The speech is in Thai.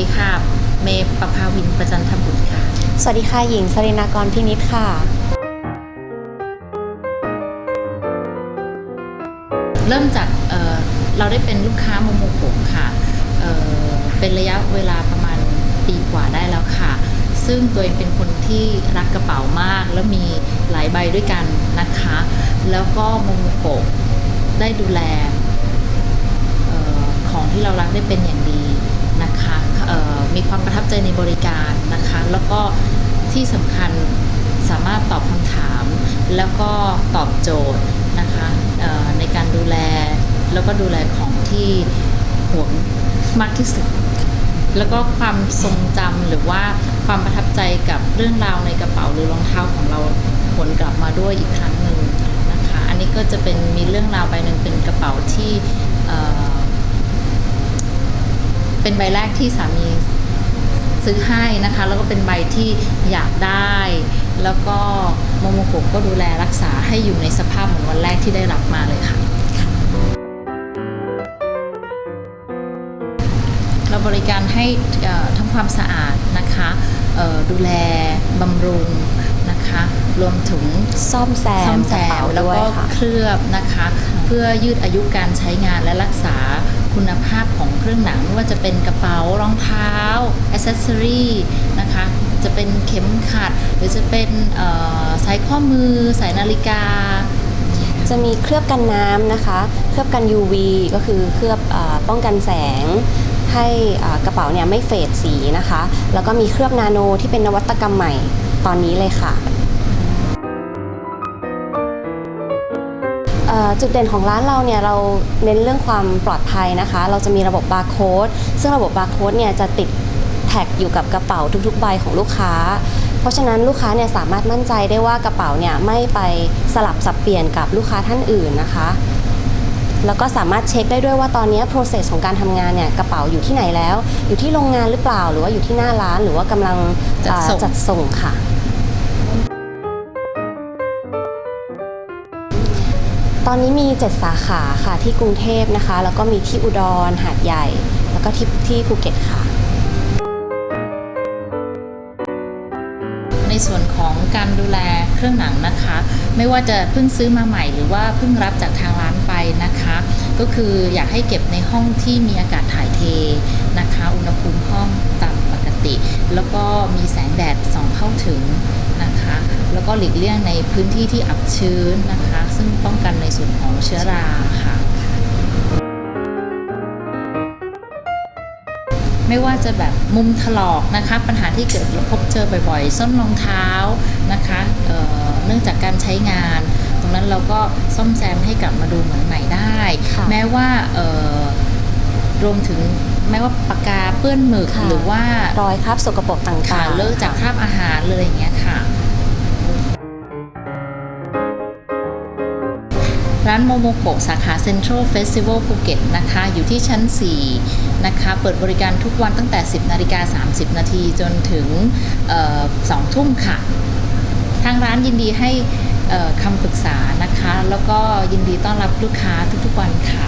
ดีค่ะ เมย์ประภาวินประจันทบุตรค่ะ สวัสดีค่ะ หญิงสรินากรพินิษค่ะ เริ่มจากเเราได้เป็นลูกค้าโมโมโกค่ะเเป็นระยะเวลาประมาณปีกว่าได้แล้วค่ะ ซึ่งตัวเองเป็นคนที่รักกระเป๋ามาก แล้วมีหลายใบด้วยกันนะคะ แล้วก็โมโมโกได้ดูแลของที่เรารักได้เป็นอย่างดี มีความประทับใจในบริการนะคะ แล้วก็ที่สำคัญสามารถตอบคำถาม แล้วก็ตอบโจทย์นะคะในการดูแลแล้วก็ดูแลของที่ห่วงมากที่สุด แล้วก็ความทรงจำหรือว่าความประทับใจกับเรื่องราวในกระเป๋าหรือรองเท้าของเราผลกลับมาด้วยอีกครั้งหนึ่งนะคะ อันนี้ก็จะเป็นมีเรื่องราวใบหนึ่งเป็นกระเป๋าที่เอ่อ เป็นใบแรกที่สามีซื้อให้นะคะ แล้วก็เป็นใบที่อยากได้ แล้วก็โมโมโกะก็ดูแลรักษาให้อยู่ในสภาพเหมือนวันแรกที่ได้รับมาเลยค่ะ เราบริการให้เอ่อทำความสะอาดนะคะเอ่อดูแลบำรุงนะคะรวมถึงซ่อมแซซ่อมมแซกระเป๋ามแล้วด้วยก็ค่ะเคลือบนะคะ เพื่อยืดอายุการใช้งานและรักษา คุณภาพของเครื่องหนังไม่ว่าจะเป็นกระเป๋ารองเท้าอ c เซสซอรีนะคะจะเป็นเข็มขัด หรือจะเป็นสายข้อมือสายนาฬิกา จะมีเคลือบกันน้ำนะคะ เคลือบกัน UV ก็คือเคลือบอป้องกันแสงให้กระเป๋าเนี่ยไม่เฟดสีนะคะ แล้วก็มีเคลือบนาโนที่เป็นนวัตกรรมใหม่ตอนนี้เลยค่ะ จุดเด่นของร้านเราเนี่ยเราเน้นเรื่องความปลอดภัยนะคะ เราจะมีระบบบาร์โค้ดซึ่งระบบบาร์โค้ดเนี่ยจะติดแท็กอยู่กับกระเป๋าทุกๆ ใบของลูกค้า เพราะฉะนั้นลูกค้าเนี่ยสามารถมั่นใจได้ว่ากระเป๋าเนี่ยไม่ไปสลับสับเปลี่ยนกับลูกค้าท่านอื่นนะคะ แล้วก็สามารถเช็คได้ด้วยว่าตอนนี้ process ของการทำงานเนี่ยกระเป๋าอยู่ที่ไหนแล้ว อยู่ที่โรงงานหรือเปล่า หรือว่าอยู่ที่หน้าร้านหรือว่ากำลังจัดส่งอ่าจัดส่งค่ะ ตอนนี้มี 7 สาขาค่ะที่กรุงเทพนะคะ แล้วก็มีที่อุดร หาดใหญ่ แล้วก็ที่ที่ภูเก็ตค่ะ ในส่วนของการดูแลเครื่องหนังนะคะ ไม่ว่าจะเพิ่งซื้อมาใหม่หรือว่าเพิ่งรับจากทางร้านไปนะคะ ก็คืออยากให้เก็บในห้องที่มีอากาศถ่ายเทนะคะ อุณหภูมิห้องตามป ติ แล้วก็มีแสงแดดส่องเข้าถึงนะคะ แล้วก็หลีกเลี่ยงในพื้นที่ที่อับชื้นนะคะ ซึ่งป้องกันในส่วนของเชื้อราค่ะ ไม่ว่าจะแบบมุมถลอกนะคะ ปัญหาที่เกิดพบเจอบ่อยๆ ส้นรองเท้านะคะเอ่อเนื่องจากการใช้งาน ตรงนั้นเราก็ซ่อมแซมให้กลับมาดูเหมือนใหม่ได้ค่ะแม้ว่าเอ่อ รวมถึงแม้ว่าปากกาเปื้อนหมึกค่ะหรือว่ารอยคราบสกปรกต่างๆขาเลิกจากคราบอาหารเลยอย่างเงี้ยค่ะ ร้านโมโมโกะสาขาเซ็นทรัลเฟสติวัลภูเก็ตนะคะ อยู่ที่ชั้น 4 นะคะ เปิดบริการทุกวันตั้งแต่ 10 นาฬิกา 30 นาทีจนถึงเอ่อ2ทุ่มค่ะ ทางร้านยินดีให้เอ่อคำปรึกษานะคะ แล้วก็ยินดีต้อนรับลูกค้าทุกๆวันค่ะ